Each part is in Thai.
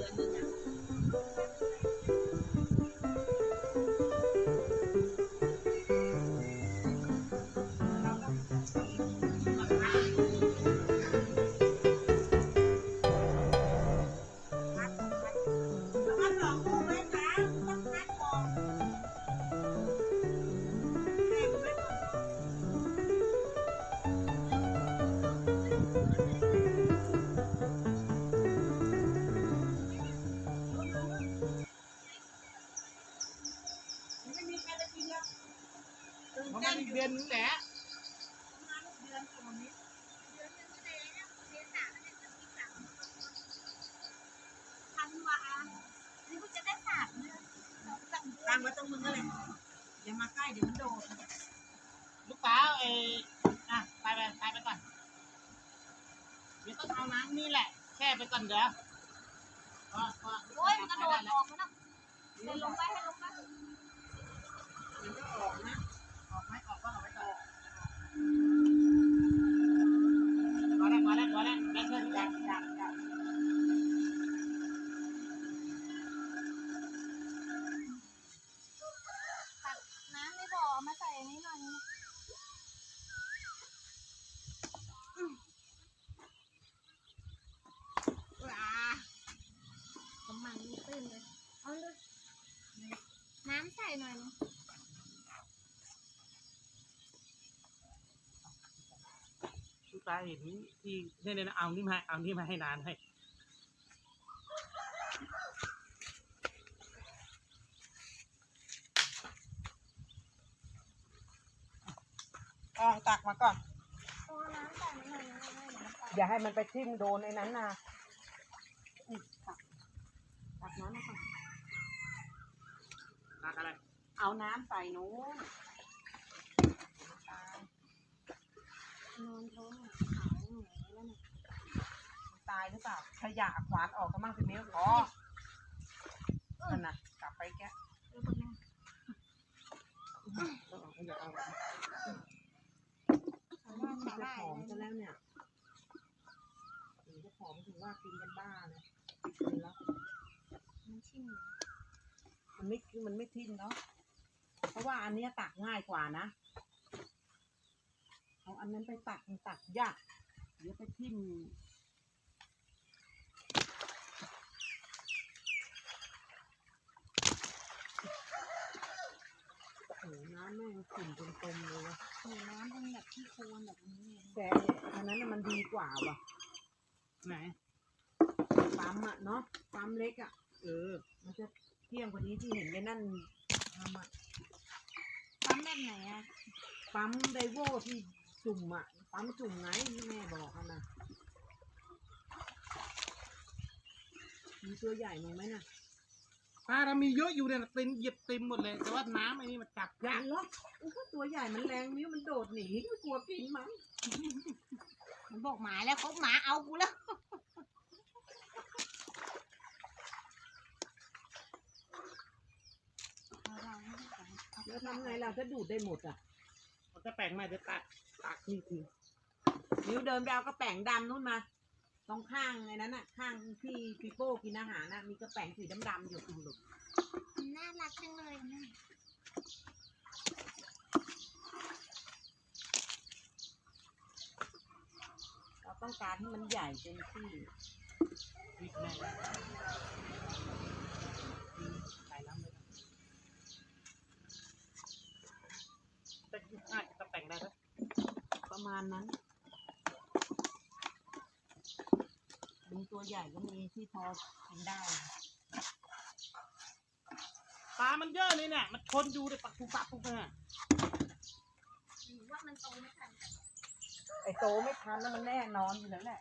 嗯。 องสามเดือตั้งไว้ตรงมึงนั่นแหละอย่ามาใกล้เดี๋ยวมันโดดลูกสาวเอออะไปไปไปไปก่อนเดี๋ยวต้องเอาน้ำนี่แหละแช่ไปก่อนเดี๋ยวพอพอโอ้ยมันกระโดดออกมาแล้วเดินลงไปให้ลงไปมันก็ออกนะ ออกไหมออกก็เอาไว้ก่อนแล้วพอแล้วพอแล้วได้เพื่อนจับจับจับตักน้ำในบ่อเอมาใส่อันนี้หน่อยนึงว้ากำมังนี่ตื้นเลยเอาเลยน้ำใส่หน่อยนึง ลูกตาเห็นที่เนี่ยเนี่ยเอานี่มาเอานี่มาให้นานให้อ่องตักมาก่อนตัวน้ำใส่นิดหน่อยนึงได้เดี๋ยวมันไปอย่าให้มันไปทิ่มโดนในนั้นนะอืมตักตักน้ำมาก่อนตักอะไร เอาน้ำใส่นู้นนอนท้องขาวเหนื่อย แล้วเนี่ยมันตายหรือเปล่าขยะขวานออกกันบ้างสิเนี้ยอ๋อนั่นน่ะกลับไปแกะเดี๋ยวคนนึงเอย่าเอาเอาว่าจะจะได้ผอมซะแล้วเนี่ยถึงจะผอมถึงว่ากินกันบ้านะกินแล้วมันชิมเลยมันไม่มันไม่ทิ่มเนาะเพราะว่าอันเนี้ยตักง่ายกว่านะเอาอันนั้นไปตักมันตักยาก เดี๋ยวไปทิ่มโอ้โหน้ำแม่งขุ่นจนตมเลยวะโอ้น้ำเป็นแบบที่โคลนแบบนี้เลยแต่อันนั้นน่ะมันดีกว่าว่ะ ไหน ปั๊มอะเนาะ ปั๊มเล็กอะเออ มันจะเที่ยงกว่านี้ที่เห็นไอ้นั่นทำอะปั๊มแบบไหนอะปั๊มไดโวที่จุ่มอะ ปั๊มจุ่มไงที่แม่บอกอะนะมีตัวใหญ่มั้งไหมน่ะปลาเรามีเยอะอยู่เนี่ยเต็มเหยียบเต็มหมดเลย แต่ว่าน้ำไอ้นี่มันจับใหญ่ยากหรอกโอ้โหตัวใหญ่มันแรงนิ้วมันโดดหนีไม่กลัวกินมั้งมันบอกหมาแล้วเขาหมาเอากูแล้วเอาเราไม่ได้ก่อนเอาแล้วทำไงเราถ้าดูดได้หมดอะมันจะแปลงมาจะตักตักนี่คือ นิ้วเดินไปเอากระแป๋งดำนู่นมา ตรงข้างในนั้นน่ะ ข้างที่ปีโป้กินอาหารน่ะ มีกระแป๋งสีดำๆอยู่ตรงหลุมมันน่ารักจังเลยนะเราต้องการให้มันใหญ่เต็มที่วิกแม่ใส่น้ำเลยนะแต่ง่ายจะแต่งได้ไหมประมาณนั้น ตัวใหญ่ก็มีที่พอกินได้นะปลา มันเยอะเลยเนี่ย มันชนอยู่เลยปักปุกปักปุกเนี่ยหรือว่ามันโตไม่ทันไอโตไม่ทันแล้วมันแน่นอนอยู่แล้วแหละ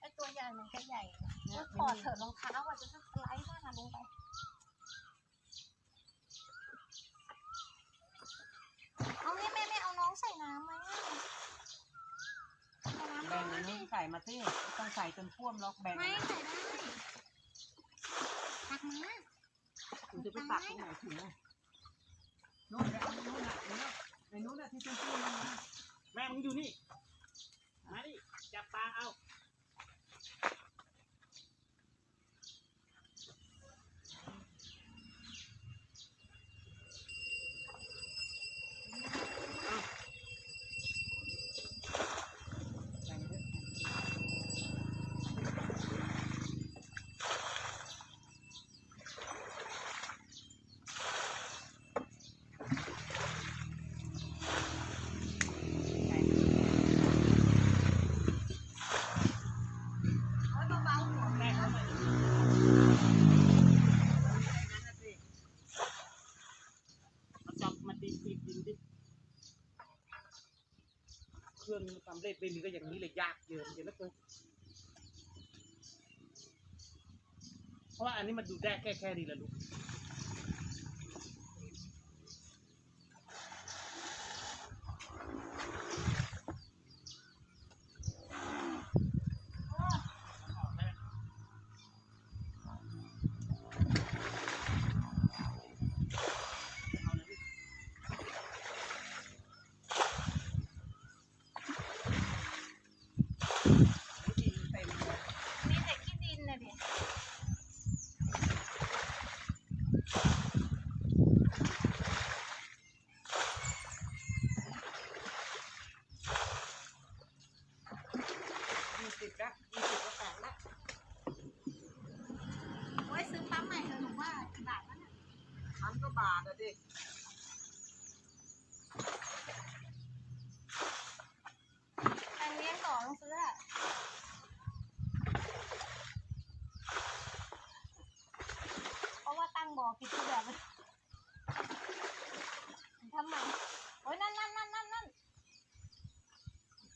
ไอตัวใหญ่มันก็ใหญ่เนี่ก็ยถอดเถิดรองเท้าอะจะสไลด์หน้าลงไปเอาเนี่ยแม่ไม่เอาน้องใส่น้ำไหมใส่น้ำ แบ่ง น้ อั อน ย นี้ ใส่มาสิไม่ต้องใส่จนท่วมหรอกแบ่งไม่ใส่ได้ตักมาคุณจะไปตักตรงไหนถึงอะโน่นไปเอาโน่นน่ะเดี๋ยวนะในนู้นน่ะที่เป็นท่วมๆนั่นนะแม่มึงอยู่นี่ มาดิจับปลาเอา รื่อนี้มันสำเร็จไม่มีก็อย่างนี้เลยยากเยอะเยอะเหลือเกินเพราะว่าอันนี้มันดูได้แค่แค่นี้แหละลูก ดินเต็มเลย มีแต่ขี้ดินนะเด็ ยี่สิบละยี่สิบก็แปดละ โอ้ยซื้อปั๊มใหม่เถอะหนูว่ากระดาษนั่นน่ะ พันก็บาท อะดิแตงเลี้ยงต่อต้องซื้ออะเพราะว่าตั้งบ่อผิดที่แบบเลยทำใหม่โอ้ยนั่นนั่นนั่นนั่นนั่น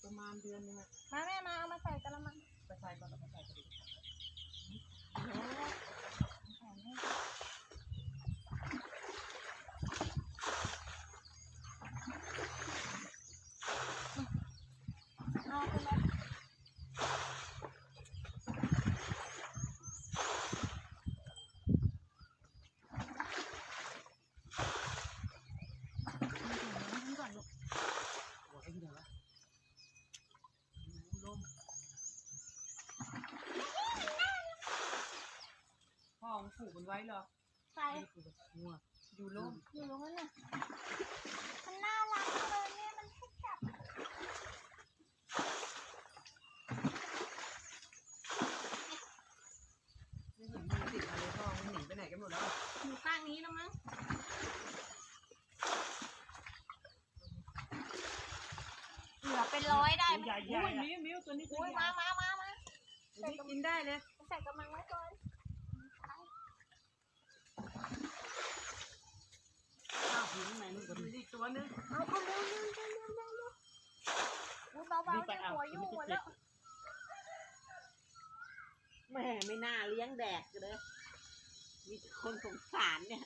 ประมาณเดือนนึงอะ มาแม่มาเอามาใส่กระมัง ไปใส่ก่อนแล้วไปใส่กันดิ เอาไปเลย บอกให้ที่ไหนวะ ลมพ่อมึง ผูกมันไว้เหรอใส่ไม่ได้ผูกแบบงัวอยู่ลมอยู่ตรงนั้นน่ะมันน่ารักเลยเนี่ยมันให้จับไม่เห็นมีติดมาเลยพ่อมันหนีไปไหนกันหมดแล้ว อยู่ข้างนี้แล้วมั้งเหลือเป็นร้อยได้ไหมใหญ่ใหอุ้ญ่ยมิ้วมิ้วตัวนี้ตัวอุ้ยใหญ่มามามามา ตัวนี้กินได้เลย ใส่กระมังไว้ก่อน ข้าวผิวไหนนี้ตัวนึงเอาเข้าเร็วเร็วเร็วเร็วเร็วเร็วอุ้ยเบาๆจะหัวยุ่งหมดแล้วแม่ไม่น่าเลี้ยงแดกเลยมีคนสงสารเนี่ย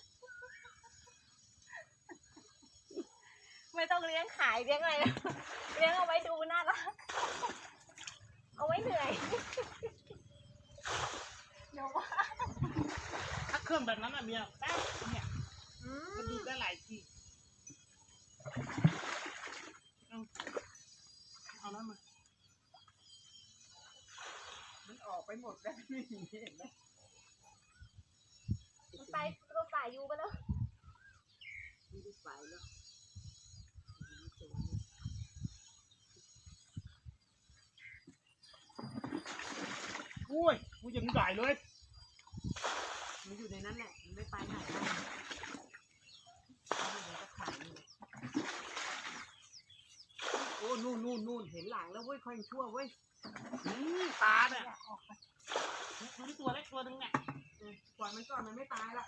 ไม่ต้องเลี้ยงขายเลี้ยงอะไรนะเลี้ยงเอาไว้ดูน่ารักเอาไว้เหนื่อยเดี๋ยวว่าถ้าเครื่องแบบนั้นอะเมียแป๊บเนี่ยมันดูได้หลายทีเอาเอานั้นมา มันออกไปหมดแล้ว ไม่มีเห็นไหมมันไปตัวป่าอยู่ไปแล้วไม่ได้ไปแล้วอุ้ยกูยังใหญ่เลยมันอยู่ในนั้นแหละมันไม่ไปไหนแล้วมันอยู่ในตะข่ายนี่แหละโอ้นู่นนู่นนู่นเห็นหลังแล้วเว้ยค่อยยังชั่วเว้ยนี่ปลาเนี่ย ดูที่ตัวเล็กตัวหนึงเนี่ยเออปล่อยมันก่อนมันไม่ตายละ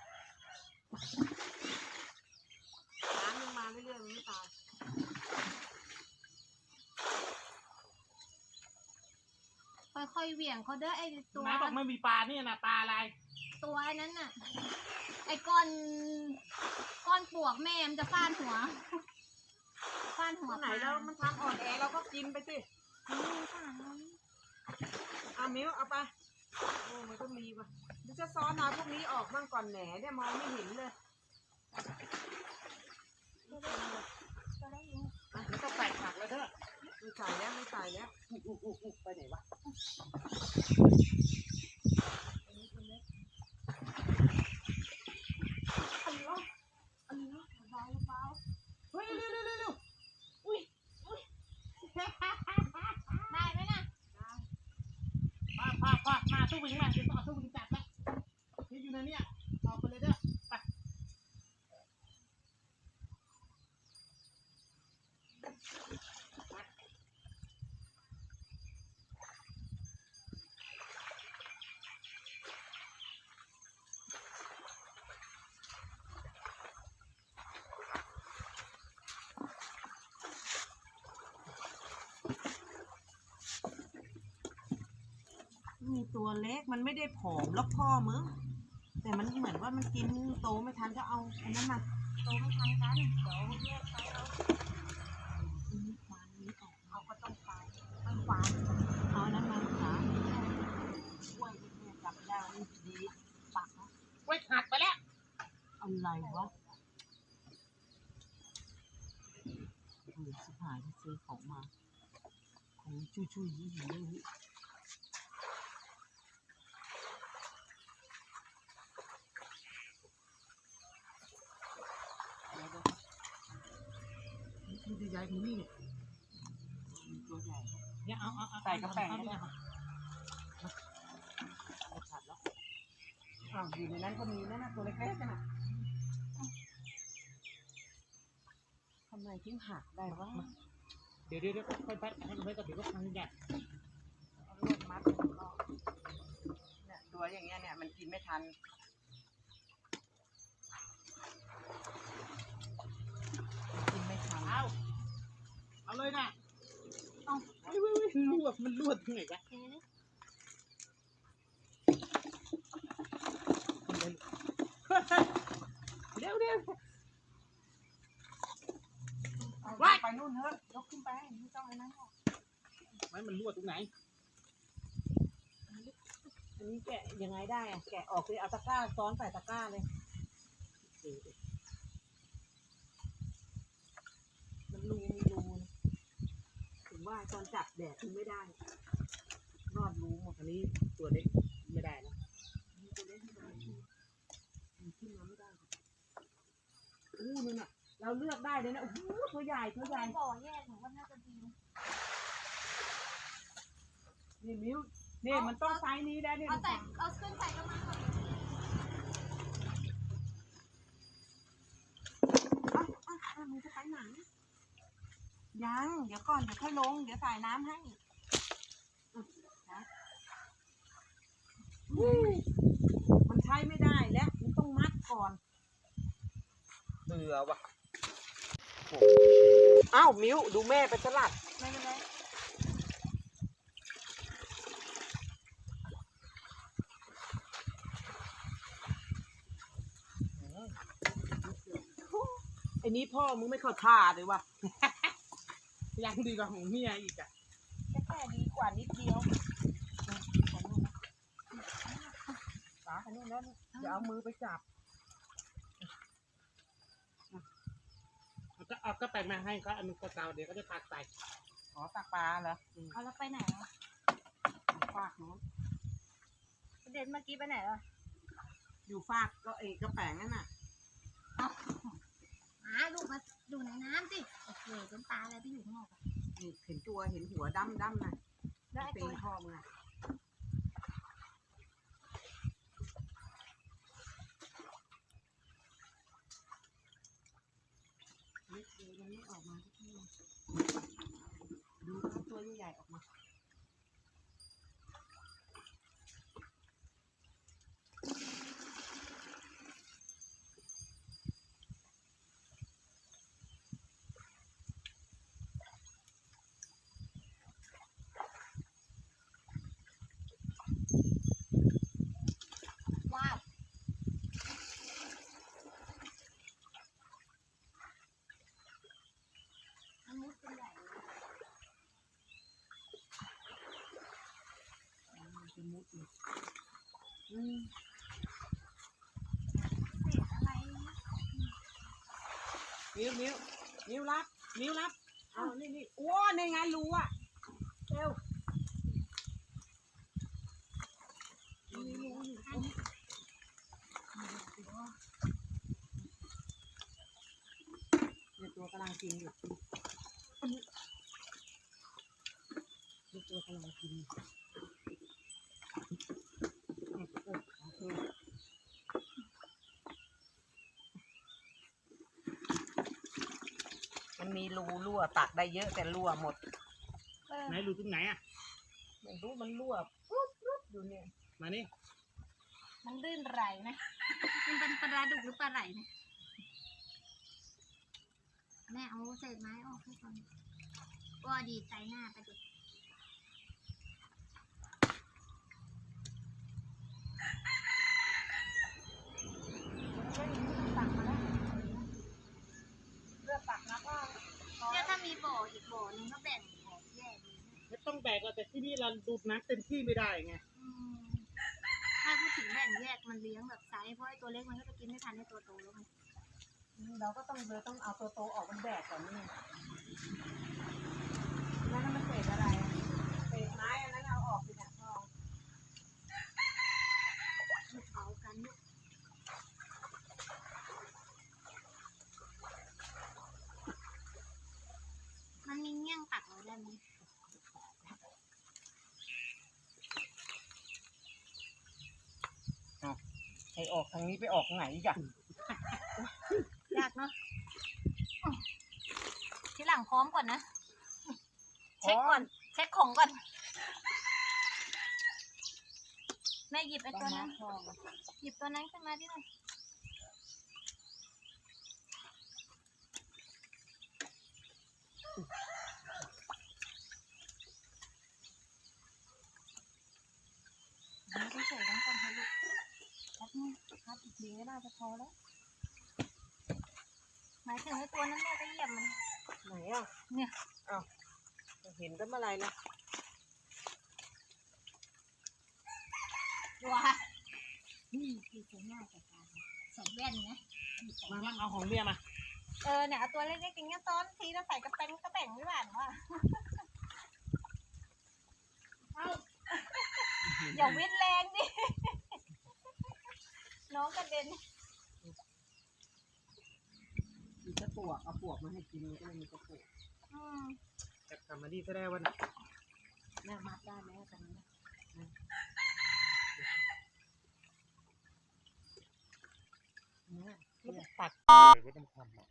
น้ำมันมาเรื่อยๆมันไม่ตายค่อยๆเหวี่ยงเขาเด้อไอ้ตัวน้าบอกไม่มีปลาเนี่ยนะปลาอะไร ตัวไอ้นั้นน่ะ ไอ้ก้อนก้อนปวกแม่มันจะฟาดหัวฟาดหัวตัวไหนแล้วมันทำอ่อนแอเราก็กินไปสินี่ค่ะเอามิ้วเอาไปโอ้ มันก็มีว่ะเดี๋ยวจะซ้อนเอาพวกนี้ออกบ้างก่อนแหนเนี่ยมองไม่เห็นเลยจะได้ยินอะแล้วก็ใส่ผักแล้วเถอะไม่ใส่แล้วไม่ใส่แล้วอุ๊ยอุ๊ยอุ๊ยอุ๊ยไปไหนวะ สวิ่งมาเดี๋ยวต่องเอาวิ่งจัดละนี่อยู่ในนี้ยออไปเลยเด้อไป มีตัวเล็กมันไม่ได้ผอมแล้วพ่อมึงแต่มันเหมือนว่ามันกินโตไม่ทันก็เอาอันนั้นมาโตไม่ทันกันเดี๋ยวแยกไปเอาอันนี้ควานนี้ออกเอาก็ต้องไปไม่ขวานเอาอันนั้นมาขาช่วยเนี่ยจับได้ดีปักนะไว้หักไปแล้วอะไรวะเออสิบหายที่ซื้อของมาของชุยชุยยี่ ยี่ยี่มันจะย้ายที่นี่มีตัวใหญ่เนี่ยเอาเอาเอาใส่กระแป้งเอาเนี่ยเอาไม่ขาดแล้วอ้าวอยู่ในนั้นก็มีนั่นนะตัวเล็กๆกันนะทำไมถึงหักได้วะเดี๋ยวเดี๋ยวเดี๋ยวค่อยๆปัดให้มันไว้ก็เดี๋ยวก็พังใหญ่เอาลวดมัดไว้ข้างนอกเนี่ยตัวอย่างเงี้ยเนี่ยมันกินไม่ทัน กินไม่ทัน เอา เอาเลยนะเอาเว้ยเว้ยเว้ยลวดมันลวดตรงไหนวะเอ๊ะเดี๋ยวเดี๋ยวเอาไปนู่นเถอะยกขึ้นไปไม่ต้องไอ้นั้นหรอกไว้มันลวดตรงไหน อันนี้แกะยังไงได้อะแกะออกเลยเอาตะกร้าซ้อนใส่ตะกร้าเลย มันรูมีรูนะถึง ว่าตอนจับแดดถึงไม่ได้ รอดรูหมดอันนี้ตัวเล็กไม่ได้นะตัวเล็กไม่ได้มันขึ้นมาไม่ได้อู้นั่นน่ะ เราเลือกได้เลยนะโอ้โหตัวใหญ่ตัวใหญ่ไม่อแยกหนูว่าน่าจะดีนี่มิ้วนี่มันต้องไซส์นี้ได้เนี่ยเอาใส่เอาขึ้นใส่กระมังก่อน อะอะอะมึงจะไปไหน ยัง เดี๋ยวก่อน เดี๋ยวค่อยลง เดี๋ยวใส่น้ำให้อะนะอุ้ยมันใช้ไม่ได้แล้วมันต้องมัดก่อนเบื่อว่ะอ้าวมิ้วดูแม่ไปสลัดไม่เป็นไรไอ้นี้พ่อมึงไม่เข้าท่าเลยว่ะ ยังดีกว่าของเมียอีกอะแค่ดีกว่านิดเดียวฝาคันนู้นแล้วเดี๋ยวเอามือไปจับก็เอาก็แปลงมาให้เขาอันนึงก็เกาเดี๋ยวก็จะตักใส่อ๋อตักปลาเหรออืมเอาแล้วไปไหนอะฝากนู้นเด็นเมื่อกี้ไปไหนอะอยู่ฝากก็เอกกระแปงนั่นน่ะหาลูกมา ดูในน้ำสิโอเคเป็นปลาอะไรไปอยู่ข้างนอกอะนี่เห็นตัวเห็นหัวดำดำๆน่ะแล้วไอ้เป็ตัวนพ่อมึงอะนิดเดียวยังไม่ออกมาสักทีดูครับตัวใหญ่ๆออกมา ว้าวมันมุดเป็นใหญ่เลย มิวมิวมิวรับมิวรับเอานี่นี่โอ้ในไงรู้อะเร็วนี่รู้อยู่ตรงนี้เนี่ยตัวกำลังกินอยู่นี่ตัวกำลังกินอยู่เออเออโอเค มันมีรูรั่วตักได้เยอะแต่รั่วหมดเออไหนรูตรงไหนอะไม่รู้มันรั่วปุ๊บปุ๊บอยู่เนี่ยมานี่มันลื่นไหลนะ มันเป็นปลาดุกหรือปลาไหลเนี่ยแม่เอาเศษไม้ออกให้ก่อนก็ดีใจหน้าไปดิ ตักมาแล้วเลือกตักนะก็พอ เนี่ยถ้ามีบ่ออีกบ่อ หนึงก็แบ่งออกแยกเลยไม่ต้องแบกเราแต่ที่นี่เราดูดน้ำเต็มที่ไม่ได้ไงอืมถ้าพูดถึงแบ่งแยกมันเลี้ยงแบบไซส์เพราะไอ้ตัวเล็กมันก็จะกินไม่ทันไอ้ตัวโตแล้วไงเราก็ต้องเลยต้องเอาตัวโตออกมันแบกก่อนนี่แล้วนั่นมันเศษอะไรอะเศษไม้อันนั้นเอาออกสิเนี่ยพอ มันเผากันลูกมันมีเงี้ยงตักเรา ได้ไหมใครออกทางนี้ไปออกทางไหนอีกอะยากเนาะอ้าวทีหลังพร้อมก่อนนะ เช็คก่อน เช็คของก่อน แม่หยิบไอ้ตัวนั้น หยิบตัวนั้นขึ้นมาดิหน่อย ไม่ต้องเศษทั้งคนเถอะลูกพัดนี่ พัดอีกทีก็น่าจะพอแล้ว หมายถึงไอ้ตัวนั้นแม่ก็เหยียบมัน ไหนอะเนี่ย อ้าวเห็นตั้งเมื่อไหรนะตัวนี่คือตัวหน้าจัดการใส่แว่นนะใส่มาแว่มานเอาของเมียมา เออเนี่ยเอาตัวเล็กๆอย่างเงี้ยซ้อนทีแล้วใส่กระเป๋งกระเป๋งไม่หวานว่ะเอาอย่าวิดแรงดิ น้องกระเด็นมีกระปวกเอาปวกมาให้กินก็เลยมีกระปวกอืมจับกลับมาดีก็ได้วันน่ะแม่มัดได้ไหมตรงนี้นะเนี่ยแล้วก็ตัดเลยไม่ต้องทำหรอก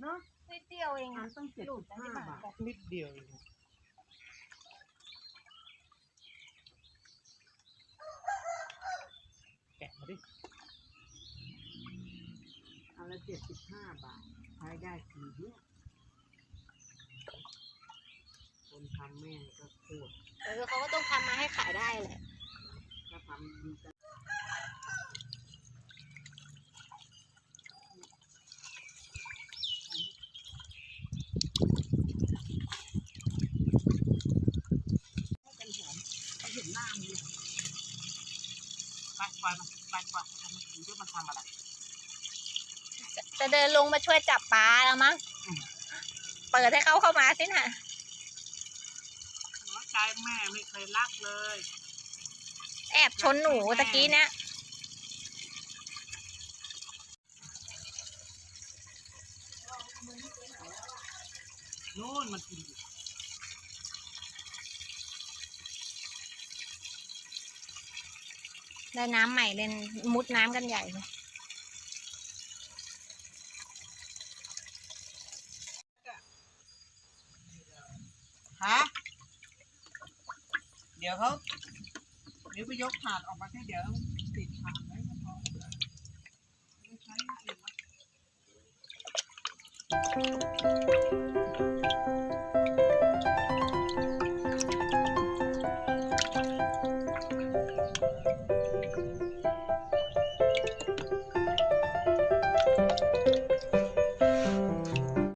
เนาะนิดเดียวเองมันต้องเจ็ดสิบห้าบาทนิดเดียวเอง แกะมาดิ เอา ละเจ็ดสิบห้าบาทใช้ได้ทีเดียวคนทำแม่งก็โคตรเออเขาก็ต้องทำมาให้ขายได้แหละถ้าทำดีจังให้เป็นหอมให้เห็นหน้ามันเลยไปปล่อยมันไปปล่อยมันถึงจะมาทำอะไร จะเดินลงมาช่วยจับปลาแล้วมั้ง เปิดให้เขาเข้ามาสิน่ะน้อยใจแม่ไม่เคยรักเลย แอบชนหนูตะกี้เนี่ยนู่นมันกินอยู่ได้น้ำใหม่เล่นมุดน้ำกันใหญ่เลย ฮะ เดี๋ยวเขาเดี๋ยวไปยกถาดออกมาแค่เดี๋ยวติดถาดไว้ก็พอใช้อย่างอื่นหรอก